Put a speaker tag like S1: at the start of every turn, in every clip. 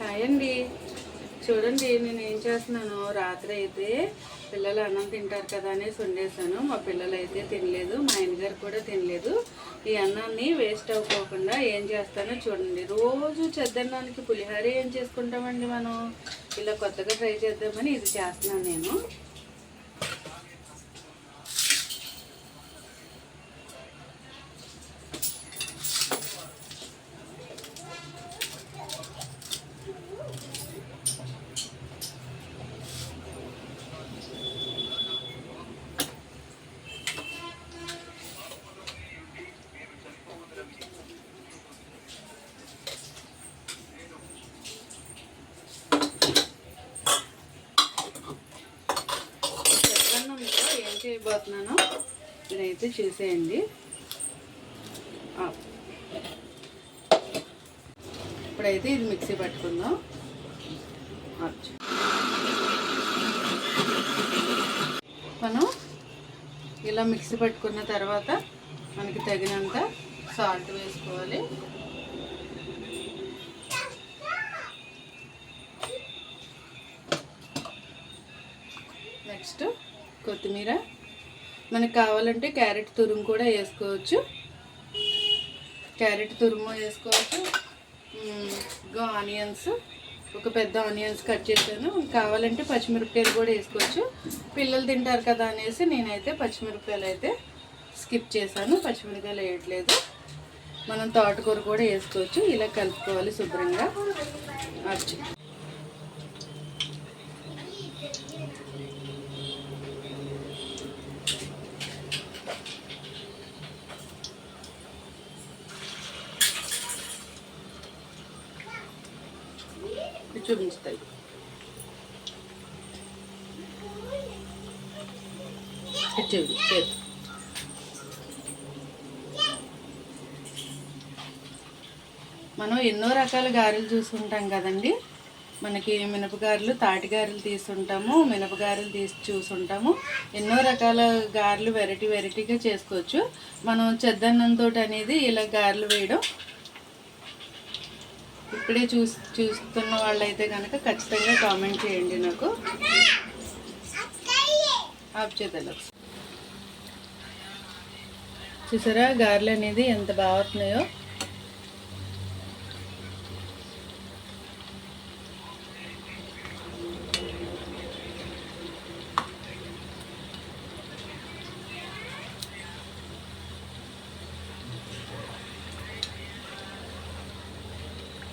S1: Hi అండి. చూడండి నేను ఏం చేస్తున్నాను? రాత్రి అయితే పిల్లలు అన్నం తింటారు కదా అనేసి వండేసాను మా పిల్లలు అయితే తినలేదు మా ఆయనగారు కూడా తినలేదు. ఈ అన్నాన్ని వేస్ట్ అవ్వకోకుండా ఏం చేస్తానో చూడండి. రోజు చెద్దన్నానికి పులిహోర ఏం చేసుకుంటామండి మనం? ఇలా కొత్తగా ట్రై చేద్దామని ఇది చేస్తున్నాను నేను. చూపిస్తున్నాను ఇదైతే చూసేయండి. ఇప్పుడైతే ఇది మిక్సీ పట్టుకుందాం. మనం ఇలా మిక్సీ పట్టుకున్న తర్వాత మనకి తగినంత సాల్ట్ వేసుకోవాలి. నెక్స్ట్ కొత్తిమీర మనకు కావాలంటే క్యారెట్ తురుము కూడా వేసుకోవచ్చు. క్యారెట్ తురుము వేసుకోవచ్చు. ఇంకా ఆనియన్స్. ఒక పెద్ద ఆనియన్స్ కట్ చేశాను. కావాలంటే పచ్చిమిరపకాయలు కూడా వేసుకోవచ్చు. పిల్లలు తింటారు కదా అనేసి నేనైతే పచ్చిమిరపకాయలు అయితే స్కిప్ చేశాను. పచ్చిమిరపకాయలు వేయట్లేదు. మనం తోటకూర కూడా వేసుకోవచ్చు. ఇలా కలుపుకోవాలి శుభ్రంగా. అచ్చు. ఇది చూపించుతాయి చేతి మనం ఎన్నో రకాల గారెలు చూసుంటాం కదండి. మనకి మినపగారెలు తాటి గారెలు తీసుంటాము మినపగారెలు తీసి చూసుంటాము ఎన్నో రకాల గారెలు వెరైటీ వెరైటీగా చేసుకోవచ్చు. మనం చెద్దన్నంతో అనేది ఇలా గారెలు వేయడం ఇప్పుడే చూస్ చూస్తున్న వాళ్ళైతే కనుక ఖచ్చితంగా కామెంట్ చేయండి నాకు. ఆఫ్ చేద్దాం చూసారా గారెలు అనేది ఎంత బాగుతున్నాయో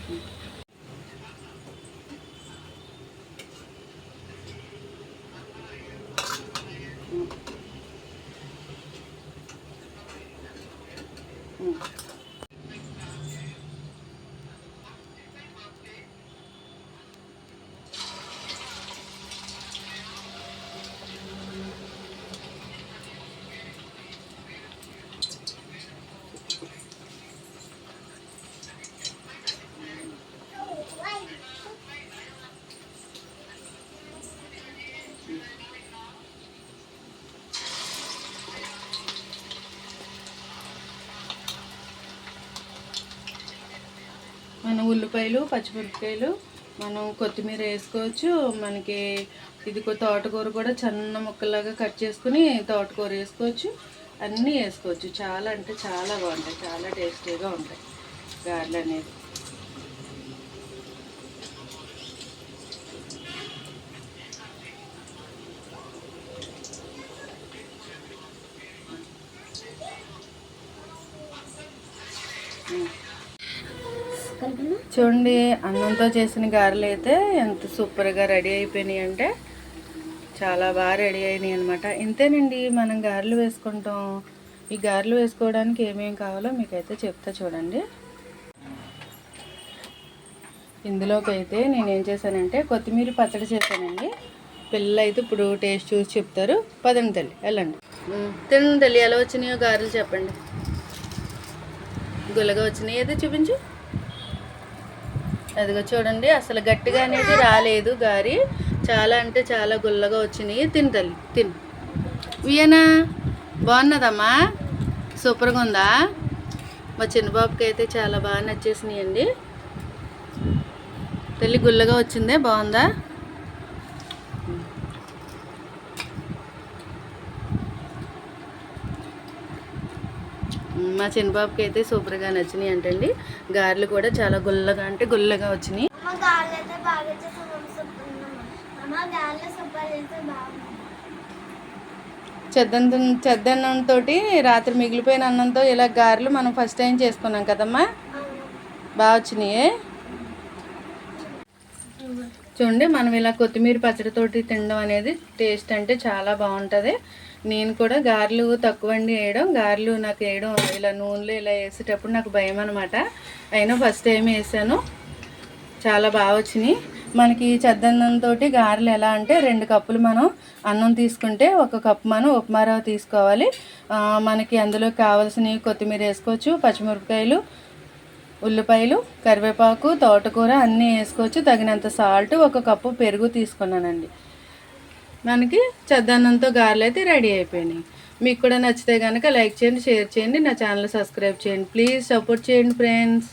S1: Thank you. మనం ఉల్లిపాయలు పచ్చిమిరపకాయలు మనం కొత్తిమీర వేసుకోవచ్చు. మనకి ఇది తోటకూర కూడా చిన్న ముక్కలాగా కట్ చేసుకుని తోటకూర వేసుకోవచ్చు. అన్నీ వేసుకోవచ్చు. చాలా అంటే చాలా బాగుంటాయి. చాలా టేస్టీగా ఉంటాయి గారెలు అనేది. చూడండి అన్నంతో చేసిన గారెలు అయితే ఎంత సూపర్గా రెడీ అయిపోయినాయి అంటే చాలా బాగా రెడీ అయినాయి అనమాట ఇంతేనండి మనం గారెలు వేసుకుంటాం. ఈ గారెలు వేసుకోవడానికి ఏమేమి కావాలో మీకైతే చెప్తా చూడండి. ఇందులోకి అయితే నేను ఏం చేశానంటే కొత్తిమీర పచ్చడి చేశానండి. పిల్లలు అయితే ఇప్పుడు టేస్ట్ చూసి చెప్తారు. పదండి తల్లి వెళ్ళండి. ఉమ్, తినండి తల్లి ఎలా వచ్చినాయో గారెలు చెప్పండి. గుల్లగా వచ్చినాయి అయితే చూపించు. అదిగో చూడండి అసలు గట్టిగా అనేది రాలేదు గారి. చాలా అంటే చాలా గుల్లగా వచ్చినాయి. తిని తల్లి తిను. వియనా బాగున్నదమ్మా? సూపర్గా ఉందా? మా చిన్నబాబుకి అయితే చాలా బాగా నచ్చేసినాయి అండి తల్లి గుల్లగా వచ్చిందే బాగుందా? మా చిన్నబాబుకి అయితే సూపర్గా నచ్చినాయి అంటండి. గారెలు కూడా చాలా గుల్లగా అంటే గుల్లగా వచ్చినాయి. చెద్దన్నం చెద్దన్నంతో రాత్రి మిగిలిపోయిన అన్నంతో ఇలా గారెలు మనం ఫస్ట్ టైం చేసుకున్నాం కదమ్మా? బాగా వచ్చినాయి. చూడండి మనం ఇలా కొత్తిమీర పచ్చడితోటి తినడం అనేది టేస్ట్ అంటే చాలా బాగుంటుంది. నేను కూడా గారెలు తక్కువ అండి వేయడం గారెలు నాకు వేయడం ఇలా నూనెలో ఇలా వేసేటప్పుడు నాకు భయం అనమాట అయినా ఫస్ట్ టైం వేసాను. చాలా బాగా వచ్చినాయి. మనకి చెద్దన్నంతో గారెలు ఎలా అంటే రెండు కప్పులు మనం అన్నం తీసుకుంటే ఒక కప్పు మనం ఉప్మా తీసుకోవాలి. మనకి అందులో కావాల్సినవి కొత్తిమీర వేసుకోవచ్చు పచ్చిమిరపకాయలు ఉల్లిపాయలు కరివేపాకు తోటకూర అన్నీ వేసుకోవచ్చు. తగినంత సాల్ట్ ఒక కప్పు పెరుగు తీసుకున్నానండి. మనకి చద్దన్నంతో గారెలు అయితే రెడీ అయిపోయినాయి. మీకు కూడా నచ్చితే కనుక లైక్ చేయండి షేర్ చేయండి నా ఛానల్ సబ్స్క్రైబ్ చేయండి. ప్లీజ్ సపోర్ట్ చేయండి ఫ్రెండ్స్.